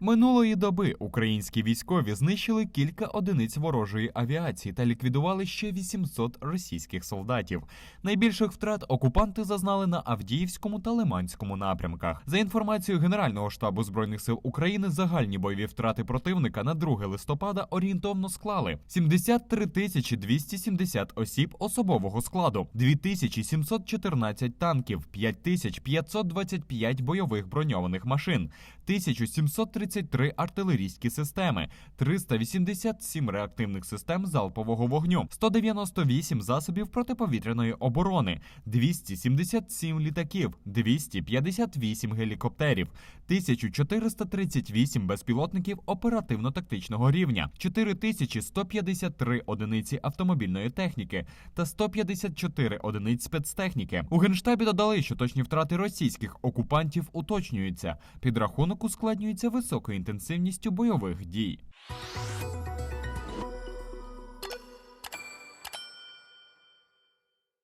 Минулої доби українські військові знищили кілька одиниць ворожої авіації та ліквідували ще 800 російських солдатів. Найбільших втрат окупанти зазнали на Авдіївському та Лиманському напрямках. За інформацією Генерального штабу збройних сил України, загальні бойові втрати противника на 2 листопада орієнтовно склали 73 тисячі 270 осіб особового складу, 2714 танків, 5525 бойових броньованих машин, 1733 артилерійські системи, 387 реактивних систем залпового вогню, 198 засобів протиповітряної оборони, 277 літаків, 258 гелікоптерів, 1438 безпілотників оперативно-тактичного рівня, 4153 одиниці автомобільної техніки та 154 одиниць спецтехніки. У генштабі додали, що точні втрати російських окупантів уточнюються. Підрахунок ускладнюється високою інтенсивністю бойових дій.